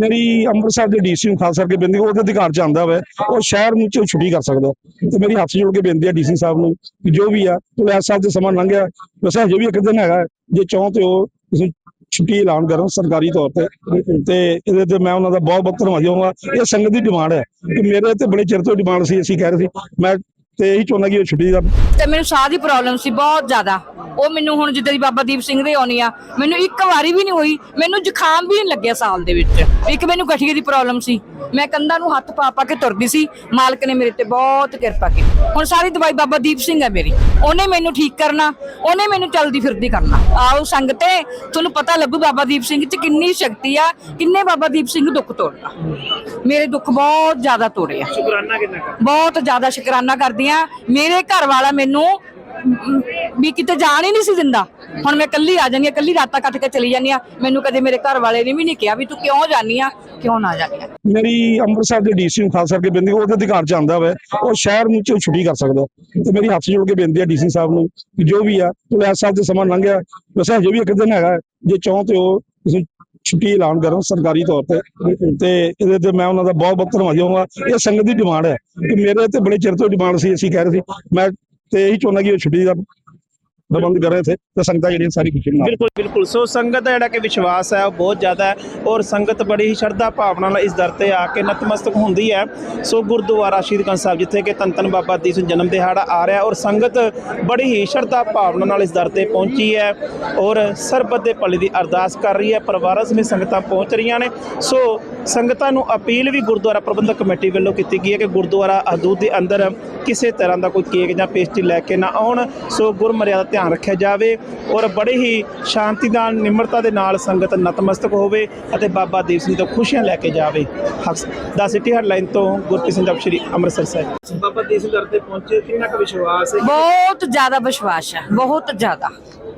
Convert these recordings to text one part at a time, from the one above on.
ਮੇਰੀ ਅੰਮ੍ਰਿਤਸਰ ਦੇ ਡੀਸੀ ਨੂੰ ਖਾਸ ਕਰਕੇ ਬੇਨਤੀ ਉਹਦੇ ਅਧਿਕਾਰ ਚ ਆਂਦਾ ਵਾ। ਉਹ ਸ਼ਹਿਰ ਨੂੰ ਛੁੱਟੀ ਕਰ ਸਕਦਾ। ਤੇ ਮੇਰੀ ਹੱਥ ਜੋੜ ਕੇ ਬੇਨਤੀ ਹੈ ਡੀਸੀ ਸਾਹਿਬ ਨੂੰ ਕਿ ਜੋ ਵੀ ਆ, ਉਹ ਸਾਹਿਬ ਤੇ ਸਮਾਂ ਲੰਘਿਆ ਵੈਸੇ ਹਜੇ ਵੀ ਇੱਕ ਦਿਨ ਹੈਗਾ। ਜੇ ਚਾਹੋ ਤੇ ਉਹ ਤੁਸੀਂ ਛੁੱਟੀ ਐਲਾਨ ਕਰਨ ਸਰਕਾਰੀ ਤੌਰ ਤੇ। ਤੇ ਇਹਦੇ ਤੇ ਮੈਂ ਉਹਨਾਂ ਦਾ ਬਹੁਤ ਬਹੁਤ ਧੰਨਵਾਦੀ ਹੋਵਾਂਗਾ। ਇਹ ਸੰਗਤ ਦੀ ਡਿਮਾਂਡ ਹੈ ਕਿ ਮੇਰੇ ਤੇ ਬੜੇ ਚਿਰ ਤੋਂ ਡਿਮਾਂਡ ਸੀ, ਅਸੀਂ ਕਹਿ ਰਹੇ ਸੀ। ਮੈਂ ਤੇ ਇਹੀ ਚਾਹੁੰਦਾ ਕਿ ਉਹ ਛੁੱਟੀ ਦਾ ਤੇ ਮੈਨੂੰ ਸਾਹ ਦੀ ਪ੍ਰੋਬਲਮ ਸੀ ਬਹੁਤ ਜ਼ਿਆਦਾ। ਉਹ ਮੈਨੂੰ ਹੁਣ ਜਿੱਦਾਂ ਦੀ ਬਾਬਾ ਦੀਪ ਸਿੰਘ ਦੇ ਆਉਣੀ ਆ ਮੈਨੂੰ ਇੱਕ ਵਾਰੀ ਵੀ ਨਹੀਂ ਹੋਈ ਮੈਨੂੰ ਜ਼ੁਕਾਮ ਵੀ ਨਹੀਂ ਲੱਗਿਆ ਸਾਲ ਦੇ ਵਿੱਚ। ਇੱਕ ਮੈਨੂੰ ਗਠੀਏ ਦੀ ਪ੍ਰੋਬਲਮ ਸੀ। ਮੈਂ ਕੰਧਾਂ ਨੂੰ ਹੱਥ ਪਾ ਪਾ ਕੇ ਤੁਰਦੀ ਸੀ ਮਾਲਕ ਨੇ ਮੇਰੇ ਤੇ ਬਹੁਤ ਕਿਰਪਾ ਕੀਤੀ। ਹੁਣ ਸਾਰੀ ਦਵਾਈ ਬਾਬਾ ਦੀਪ ਸਿੰਘ ਹੈ ਮੇਰੀ। ਉਹਨੇ ਮੈਨੂੰ ਠੀਕ ਕਰਨਾ ਉਹਨੇ ਮੈਨੂੰ ਚਲਦੀ ਫਿਰਦੀ ਕਰਨਾ। ਆਓ ਸੰਗਤੇ ਤੁਹਾਨੂੰ ਪਤਾ ਲੱਗੂ ਬਾਬਾ ਦੀਪ ਸਿੰਘ 'ਚ ਕਿੰਨੀ ਸ਼ਕਤੀ ਆ ਕਿੰਨੇ ਬਾਬਾ ਦੀਪ ਸਿੰਘ ਦੁੱਖ ਤੋੜਦਾ। ਮੇਰੇ ਦੁੱਖ ਬਹੁਤ ਜ਼ਿਆਦਾ ਤੋੜੇ ਆ। ਸ਼ੁਕਰਾਨਾ ਕਿੰਨਾ ਕਰ ਬਹੁਤ ਜ਼ਿਆਦਾ ਸ਼ੁਕਰਾਨਾ ਕਰਦੀ ਆ। ਮੇਰੇ ਘਰ ਵਾਲਾ ਮੈਨੂੰ ਵੀ ਕਿਤੇ ਜਾਣ ਹੀ ਨਹੀਂ ਸੀ ਦਿੰਦਾ। ਹੁਣ ਮੈਂ ਕੱਲੀ ਆ ਜਾਂਦੀ ਆ ਕੱਲੀ ਰਾਤਾਂ ਕੱਟ ਕੇ ਚਲੀ ਜਾਂਦੀ ਆ ਮੈਨੂੰ ਕਦੇ ਮੇਰੇ ਘਰ ਵਾਲੇ ਨੇ ਵੀ ਨਹੀਂ ਕਿਹਾ ਵੀ ਤੂੰ ਕਿਉਂ ਜਾਨੀ ਆ, ਕਿਉਂ ਨਾ ਜਾਨੀ ਆ। ਮੇਰੀ ਅੰਮ੍ਰਿਤਸਰ ਦੇ ਡੀਸੀ ਨੂੰ ਖਾਸ ਕਰਕੇ ਬੇਨਤੀ ਉਹਦੇ ਅਧਿਕਾਰ ਚ ਆਂਦਾ ਵਾ, ਉਹ ਸ਼ਹਿਰ ਨੂੰ ਚ ਛੁੱਟੀ ਕਰ ਸਕਦਾ। ਤੇ ਮੇਰੀ ਹੱਥ ਜੋੜ ਕੇ ਬੇਨਤੀ ਹੈ ਡੀਸੀ ਸਾਹਿਬ ਨੂੰ ਕਿ ਜੋ ਵੀ ਆ ਉਹ ਇਸ ਸਾਹਿਬ ਤੇ ਸਮਾਂ ਲੰਘਿਆ। ਵੈਸੇ ਹਜੇ ਵੀ ਇੱਕ ਦਿਨ ਹੈਗਾ, ਜੇ ਚਾਹੋ ਤੇ ਉਹ ਤੁਸੀਂ ਛੁੱਟੀ ਐਲਾਨ ਕਰਨ ਸਰਕਾਰੀ ਤੌਰ ਤੇ। ਤੇ ਇਹਦੇ ਤੇ ਮੈਂ ਉਹਨਾਂ ਦਾ ਬਹੁਤ ਬਹੁਤ ਧੰਨਵਾਦ ਹੋਵਾਂਗਾ ਇਹ ਸੰਗਤ ਦੀ ਡਿਮਾਂਡ ਹੈ ਕਿ ਮੇਰੇ ਤੇ ਬੜੇ ਚਿਰ ਤੋਂ ਡਿਮਾਂਡ ਸੀ, ਅਸੀਂ ਕਹਿ ਰਹੇ ਸੀ। ਮੈਂ ਤੇ ਇਹੀ ਚਾਹੁੰਦਾ ਕਿ ਉਹ ਛੁੱਟੀ ਦਾ ਪ੍ਰਬੰਧ ਕਰ ਰਹੇ ਥੇ ਤੇ ਸੰਗਤਾਂ ਜਿਹੜੀਆਂ ਸਾਰੀ ਖੁਸ਼ੀ ਨਾਲ। ਬਿਲਕੁਲ ਬਿਲਕੁਲ। ਸੋ ਸੰਗਤ ਦਾ ਜਿਹੜਾ ਕਿ ਵਿਸ਼ਵਾਸ ਹੈ, ਉਹ ਬਹੁਤ ਜ਼ਿਆਦਾ ਹੈ ਔਰ ਸੰਗਤ ਬੜੀ ਹੀ ਸ਼ਰਧਾ ਭਾਵਨਾ ਨਾਲ ਇਸ ਦਰ ਤੇ ਆ ਕੇ ਨਤਮਸਤਕ ਹੁੰਦੀ ਹੈ। ਸੋ ਗੁਰਦੁਆਰਾ ਸ਼ਹੀਦ ਗੰਜ ਸਾਹਿਬ, ਜਿੱਥੇ ਕਿ ਧੰਨ ਧੰਨ ਬਾਬਾ ਦੀਪ ਸਿੰਘ ਜਨਮ ਦਿਹਾੜਾ ਆ ਰਿਹਾ ਔਰ ਸੰਗਤ ਬੜੀ ਹੀ ਸ਼ਰਧਾ ਭਾਵਨਾ ਨਾਲ ਇਸ ਦਰ ਤੇ ਪਹੁੰਚੀ ਹੈ ਔਰ ਸਰਬਤ ਦੇ ਭਲੇ ਦੀ ਅਰਦਾਸ ਕਰ ਰਹੀ ਹੈ। ਪਰਿਵਾਰਾਂ ਸਮੇਤ ਸੰਗਤਾਂ ਪਹੁੰਚ ਰਹੀਆਂ ਨੇ। ਸੋ ਸੰਗਤਾਂ ਨੂੰ ਅਪੀਲ ਵੀ ਗੁਰਦੁਆਰਾ ਪ੍ਰਬੰਧਕ ਕਮੇਟੀ ਵੱਲੋਂ ਕੀਤੀ ਗਈ ਹੈ ਕਿ ਗੁਰਦੁਆਰਾ ਹਦੂਦ ਦੇ ਅੰਦਰ ਕਿਸੇ ਤਰ੍ਹਾਂ ਦਾ ਕੋਈ ਕੇਕ ਜਾਂ ਪੇਸਟਰੀ ਲੈ ਕੇ ਨਾ ਆਉਣ। ਸੋ ਗੁਰਮਰਿਆਦਾ ਦਾ ਧਿਆਨ ਰੱਖਿਆ ਜਾਵੇ ਔਰ ਬੜੇ ਹੀ ਸ਼ਾਂਤੀ ਨਾਲ ਨਿਮਰਤਾ ਦੇ ਨਾਲ ਸੰਗਤ ਨਤਮਸਤਕ ਹੋਵੇ ਅਤੇ ਬਾਬਾ ਦੀਪ ਸਿੰਘ ਤੋਂ ਖੁਸ਼ੀਆਂ ਲੈ ਕੇ ਜਾਵੇ। ਦਾ ਸਿਟੀ ਹੈਡਲਾਈਨ ਤੋਂ ਗੁਰਪ੍ਰੀਤ ਸਿੰਘ ਜਪਸ਼ਰੀ ਅੰਮ੍ਰਿਤਸਰ ਸਾਹਿਬ। ਬਾਬਾ ਦੀਪ ਸਿੰਘ ਦਰ ਤੇ ਪਹੁੰਚੇ ਕਿੰਨਾ ਕੁ ਵਿਸ਼ਵਾਸ ਹੈ? ਬਹੁਤ ਜ਼ਿਆਦਾ ਵਿਸ਼ਵਾਸ ਹੈ ਬਹੁਤ ਜ਼ਿਆਦਾ।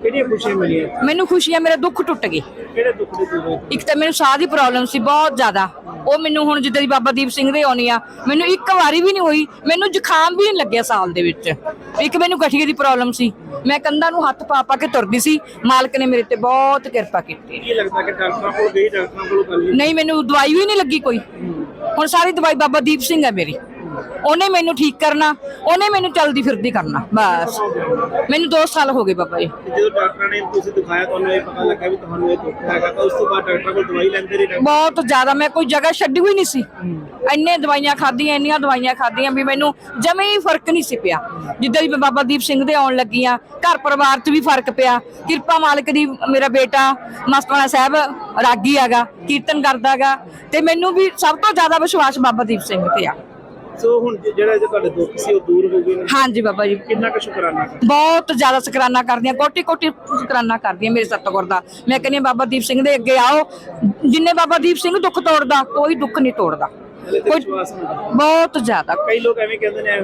ਕਿਹੜੀਆਂ ਖੁਸ਼ੀਆਂ ਮਿਲੀਆਂ? ਮੈਨੂੰ ਖੁਸ਼ੀ ਹੈ ਮੇਰੇ ਦੁੱਖ ਟੁੱਟ ਗਏ। ਕਿਹੜੇ ਦੁੱਖ ਦੇ ਦੂਰ ਇੱਕ ਤਾਂ ਮੈਨੂੰ ਸਾਹ ਦੀ ਪ੍ਰੋਬਲਮ ਸੀ ਬਹੁਤ ਜ਼ਿਆਦਾ। ਉਹ ਮੈਨੂੰ ਹੁਣ ਜਿੱਦਾਂ ਦੀ ਬਾਬਾ ਦੀਪ ਸਿੰਘ ਦੇ ਆਉਣੀ ਆ ਮੈਨੂੰ ਇੱਕ ਵਾਰੀ ਵੀ ਨਹੀਂ ਹੋਈ ਮੈਨੂੰ ਜ਼ੁਕਾਮ ਵੀ ਨਹੀਂ ਲੱਗਿਆ ਸਾਲ ਦੇ ਵਿੱਚ। ਇੱਕ ਮੈਨੂੰ ਗਠੀਏ ਦੀ ਪ੍ਰੋਬਲਮ ਸੀ। ਮੈਂ ਕੰਧਾਂ ਨੂੰ ਹੱਥ ਪਾ ਪਾ ਕੇ ਤੁਰਦੀ ਸੀ ਮਾਲਕ ਨੇ ਮੇਰੇ ਤੇ ਬਹੁਤ ਕਿਰਪਾ ਕੀਤੀ। ਕੀ ਲੱਗਦਾ ਕਿ ਡਾਕਟਰਾਂ ਕੋਲ ਗਈ ਡਾਕਟਰਾਂ ਕੋਲ ਗੱਲ ਨਹੀਂ ਮੈਨੂੰ ਦਵਾਈ ਵੀ ਨਹੀਂ ਲੱਗੀ ਕੋਈ। ਹੁਣ ਸਾਰੀ ਦਵਾਈ ਬਾਬਾ ਦੀਪ ਸਿੰਘ ਹੈ ਮੇਰੀ। ਉਹਨੇ ਮੈਨੂੰ ਠੀਕ ਕਰਨਾ ਉਹਨੇ ਮੈਨੂੰ ਚਲਦੀ ਫਿਰਦੀ ਕਰਨਾ ਬਸ। ਮੈਨੂੰ 2 ਸਾਲ ਹੋ ਗਏ ਬਾਬਾ ਜੀ। ਜਦੋਂ ਡਾਕਟਰਾਂ ਨੇ ਤੁਸੀਂ ਦਿਖਾਇਆ ਤੁਹਾਨੂੰ ਇਹ ਪਤਾ ਲੱਗਾ ਵੀ ਤੁਹਾਨੂੰ ਇਹ ਦੁੱਖ ਹੈਗਾ ਤਾਂ ਉਸ ਤੋਂ ਬਾਅਦ ਡਾਕਟਰਾਂ ਕੋਲ ਦਵਾਈ ਲੈਂਦੇ ਰਹੇ? ਬਹੁਤ ਜ਼ਿਆਦਾ ਮੈਂ ਕੋਈ ਜਗ੍ਹਾ ਛੱਡੀ ਹੋਈ ਨਹੀਂ ਸੀ। ਇੰਨੇ ਦਵਾਈਆਂ ਖਾਧੀਆਂ ਇੰਨੀਆਂ ਦਵਾਈਆਂ ਖਾਧੀਆਂ ਵੀ ਮੈਨੂੰ ਜਮੇ ਹੀ ਫ਼ਰਕ ਨਹੀਂ ਸੀ ਪਿਆ। ਜਿੱਦਾਂ ਮੈਂ ਬਾਬਾ ਦੀਪ ਸਿੰਘ ਦੇ ਆਉਣ ਲੱਗੀ ਆ ਘਰ ਪਰਿਵਾਰ 'ਚ ਵੀ ਫ਼ਰਕ ਪਿਆ। ਕਿਰਪਾ ਮਾਲਕ ਦੀ ਮੇਰਾ ਬੇਟਾ ਮਸਤਾਨਾ ਸਾਹਿਬ ਰਾਗੀ ਹੈਗਾ ਕੀਰਤਨ ਕਰਦਾਗਾ ਤੇ ਮੈਨੂੰ ਵੀ ਸਭ ਤੋਂ ਜ਼ਿਆਦਾ ਵਿਸ਼ਵਾਸ ਬਾਬਾ ਦੀਪ ਸਿੰਘ ਤੇ ਆ। ਸੋ ਹੁਣ ਜਿਹੜਾ ਜੇ ਤੁਹਾਡੇ ਦੁੱਖ ਸੀ ਉਹ ਦੂਰ ਹੋ ਗਏ ਨੇ। ਹਾਂਜੀ ਬਾਬਾ ਜੀ। ਕਿੰਨਾ ਕੁ ਸ਼ੁਕਰਾਨਾ ਬਹੁਤ ਜ਼ਿਆਦਾ ਸ਼ੁਕਰਾਨਾ ਕਰਦੀਆਂ ਕੋਟੀ ਕੋਟੀ ਸ਼ੁਕਰਾਨਾ ਕਰਦੀਆਂ ਮੇਰੇ ਸਤਿਗੁਰ ਦਾ। ਮੈਂ ਕਹਿੰਦੀ ਹਾਂ ਬਾਬਾ ਦੀਪ ਸਿੰਘ ਦੇ ਅੱਗੇ ਆਓ। ਜਿੰਨੇ ਬਾਬਾ ਦੀਪ ਸਿੰਘ ਦੁੱਖ ਤੋੜਦਾ ਕੋਈ ਦੁੱਖ ਨਹੀਂ ਤੋੜਦਾ। ਕੋਈ ਬਹੁਤ ਜ਼ਿਆਦਾ। ਕਈ ਲੋਕ ਐਵੇਂ ਕਹਿੰਦੇ ਨੇ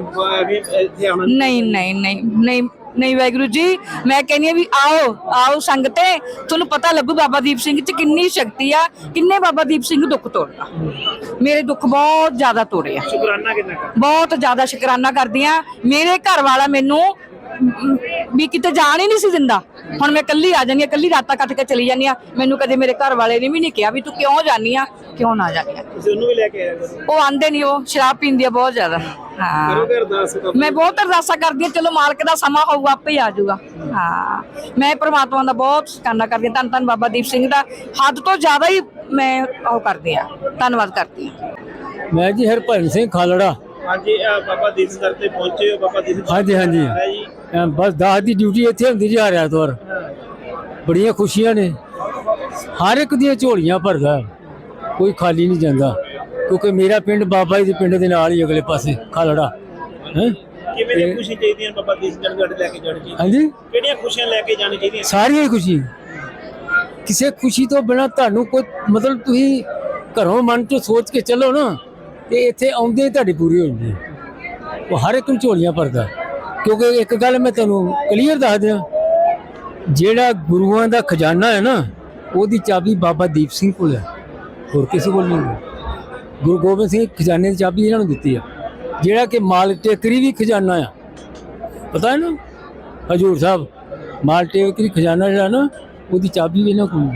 ਵੀ ਇੱਥੇ ਆਉਣਾ ਨਹੀਂ ਨਹੀਂ ਨਹੀਂ ਨਹੀਂ ਨਹੀਂ ਵਾਹਿਗੁਰੂ ਜੀ ਮੈਂ ਕਹਿੰਦੀ ਹਾਂ ਵੀ ਆਓ ਆਓ ਸੰਗਤੇ ਤੁਹਾਨੂੰ ਪਤਾ ਲੱਗੂ ਬਾਬਾ ਦੀਪ ਸਿੰਘ 'ਚ ਕਿੰਨੀ ਸ਼ਕਤੀ ਆ ਕਿੰਨੇ ਬਾਬਾ ਦੀਪ ਸਿੰਘ ਦੁੱਖ ਤੋੜਦਾ। ਮੇਰੇ ਦੁੱਖ ਬਹੁਤ ਜ਼ਿਆਦਾ ਤੋੜੇ ਆ। ਸ਼ੁਕਰਾਨਾ ਕਿੰਨਾ ਕਰ ਬਹੁਤ ਜ਼ਿਆਦਾ ਸ਼ੁਕਰਾਨਾ ਕਰਦੀ ਆ ਮੇਰੇ ਘਰ ਵਾਲਾ ਮੈਨੂੰ ਵੀ ਕਿਤੇ ਜਾਣ ਹੀ ਨਹੀਂ ਸੀ ਦਿੰਦਾ। ਹੁਣ ਮੈਂ ਕੱਲੀ ਆ ਜਾਂਦੀ ਆ ਕੱਲੀ ਰਾਤਾਂ ਕੱਟ ਕੇ ਚਲੀ ਜਾਂਦੀ ਆ ਮੈਨੂੰ ਕਦੇ ਮੇਰੇ ਘਰ ਵਾਲੇ ਨੇ ਵੀ ਨਹੀਂ ਕਿਹਾ ਵੀ ਤੂੰ ਕਿਉਂ ਜਾਨੀ ਆ ਕਿਉਂ ਨਾ ਜਾਨੀ ਆ। ਤੁਸੀਂ ਉਹਨੂੰ ਵੀ ਲੈ ਕੇ ਆਇਆ ਕਰੋ ਉਹ ਆਂਦੇ ਨਹੀਂ ਉਹ ਸ਼ਰਾਬ ਪੀਂਦੀ ਆ ਬਹੁਤ ਜ਼ਿਆਦਾ। ਹਾਂ। ਅਰਦਾਸ ਮੈਂ ਬਹੁਤ ਅਰਦਾਸਾਂ ਕਰਦੀ ਹਾਂ ਚਲੋ ਮਾਲਕ ਦਾ ਸਮਾਂ ਹੋਊਗਾ ਆਪੇ ਹੀ ਆ ਜਾਊਗਾ। ਹਾਂ। ਮੈਂ ਪ੍ਰਮਾਤਮਾ ਦਾ ਬਹੁਤ ਸ਼ੁਕਰਾਨਾ ਕਰਦੀ ਹਾਂ ਧੰਨ ਧੰਨ ਬਾਬਾ ਦੀਪ ਸਿੰਘ ਦਾ। ਹੱਦ ਤੋਂ ਜ਼ਿਆਦਾ ਹੀ ਮੈਂ ਉਹ ਕਰਦੀ ਆ ਧੰਨਵਾਦ ਕਰਦੀ ਹਾਂ। ਮੈਂ ਜੀ ਹਰਭਜਨ ਸਿੰਘ ਖਾਲੜਾ। ਹਾਂਜੀ ਅਹ ਬਾਬਾ ਦੀਪ ਸਿੰਘ ਦਰ ਤੇ ਪਹੁੰਚੇ ਹੋ ਬਾਬਾ ਦੀਪ ਸਿੰਘ ਹਾਂਜੀ, ਹਾਂਜੀ। ਹੈ ਜੀ ਬਸ ਦਾਸ ਦੀ ਡਿਊਟੀ ਇੱਥੇ ਹੁੰਦੀ ਜੀ ਹਰ ਐਤਵਾਰ ਬੜੀਆਂ ਖੁਸ਼ੀਆਂ ਨੇ। ਹਰ ਇੱਕ ਦੀਆਂ ਝੋਲੀਆਂ ਭਰਦਾ। ਕੋਈ ਖਾਲੀ ਨਹੀਂ ਜਾਂਦਾ। ਕਿਉਂਕਿ ਮੇਰਾ ਪਿੰਡ ਬਾਬਾ ਜੀ ਦੇ ਪਿੰਡ ਦੇ ਨਾਲ ਹੀ ਅਗਲੇ ਪਾਸੇ ਖਾਲੜਾ। ਹੈ? ਕਿਵੇਂ ਦੀ ਖੁਸ਼ੀ ਚਾਹੀਦੀ ਹੈ ਬਾਬਾ ਦੀਪ ਸਿੰਘ ਜਨਗੜ ਲੈ ਕੇ ਜਾਣੀ ਚਾਹੀਦੀ ਹਾਂਜੀ? ਕਿਹੜੀਆਂ ਖੁਸ਼ੀਆਂ ਲੈ ਕੇ ਜਾਣੀ ਚਾਹੀਦੀਆਂ? ਸਾਰੀਆਂ ਹੀ ਖੁਸ਼ੀ। ਕਿਸੇ ਖੁਸ਼ੀ ਤੋਂ ਬਿਨਾ ਤੁਹਾਨੂੰ ਕੋਈ ਮਤਲਬ ਤੁਸੀਂ ਘਰੋਂ ਮਨ ਤੋਂ ਸੋਚ ਕੇ ਚੱਲੋ ਨਾ ਤੇ ਇੱਥੇ ਆਉਂਦੇ ਤੁਹਾਡੀ ਪੂਰੀ ਹੋ ਜਾਂਦੀ। ਉਹ ਹਰ ਇੱਕ ਨੂੰ ਝੋਲੀਆਂ ਭਰਦਾ। ਕਿਉਂਕਿ ਇੱਕ ਗੱਲ ਮੈਂ ਤੁਹਾਨੂੰ ਕਲੀਅਰ ਦੱਸ ਦਿਆਂ। ਜਿਹੜਾ ਗੁਰੂਆਂ ਦਾ ਖਜ਼ਾਨਾ ਹੈ ਨਾ, ਉਹਦੀ ਚਾਬੀ ਬਾਬਾ ਦੀਪ ਸਿੰਘ ਕੋਲ ਹੈ। ਹੋਰ ਕਿਸੇ ਕੋਲ ਨਹੀਂ ਗੁਰੂ ਗੋਬਿੰਦ ਸਿੰਘ ਖਜ਼ਾਨੇ ਦੀ ਚਾਬੀ ਇਹਨਾਂ ਨੂੰ ਦਿੱਤੀ ਆ। ਜਿਹੜਾ ਕਿ ਮਾਲ ਟੇਕਰੀ ਵੀ ਖਜ਼ਾਨਾ ਆ। ਪਤਾ ਹੈ ਨਾ? ਹਜੂਰ ਸਾਹਿਬ ਮਾਲ ਟੇਕਰੀ ਖਜ਼ਾਨਾ ਜਿਹੜਾ ਨਾ, ਉਹਦੀ ਚਾਬੀ ਵੀ ਇਹਨਾਂ ਕੋਲ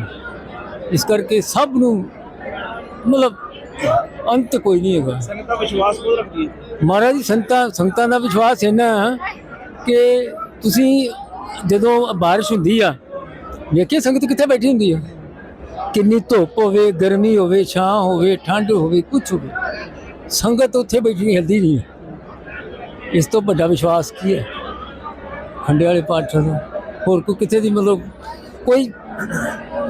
ਇਸ ਕਰਕੇ ਸਭ ਨੂੰ ਮਤਲਬ ਅੰਤ ਕੋਈ ਨਹੀਂ ਹੈਗਾ। ਸੰਗਤ ਵਿਸ਼ਵਾਸ ਬਹੁਤ ਰੱਖਦੀ ਮਹਾਰਾਜ ਦੀ ਸੰਤਾਂ ਸੰਗਤਾਂ ਦਾ ਵਿਸ਼ਵਾਸ ਇੰਨਾ ਕਿ ਤੁਸੀਂ ਜਦੋਂ ਬਾਰਿਸ਼ ਹੁੰਦੀ ਆ ਵੇਖਿਆ ਸੰਗਤ ਕਿੱਥੇ ਬੈਠੀ ਹੁੰਦੀ ਆ। ਕਿੰਨੀ ਧੁੱਪ ਹੋਵੇ ਗਰਮੀ ਹੋਵੇ ਛਾਂ ਹੋਵੇ ਠੰਡ ਹੋਵੇ ਕੁਝ ਹੋਵੇ ਸੰਗਤ ਉੱਥੇ ਬੈਠੀ ਹਿਲਦੀ ਨਹੀਂ ਇਸ ਤੋਂ ਵੱਡਾ ਵਿਸ਼ਵਾਸ ਕੀ ਹੈ? ਖੰਡੇ ਵਾਲੇ ਦਾ ਹੋਰ ਕੋਈ ਕਿਤੇ ਦੀ ਮਤਲਬ ਕੋਈ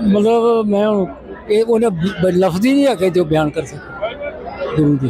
ਮਤਲਬ ਮੈਂ ਹੁਣ ਇਹ ਉਹਨੇ ਬ- ਲਫ਼ਜ਼ ਹੀ ਨਹੀਂ ਹੈ ਕਿ ਜੋ ਬਿਆਨ ਕਰ ਸਕਾਂ। ਗੁਰੂ ਜੀ।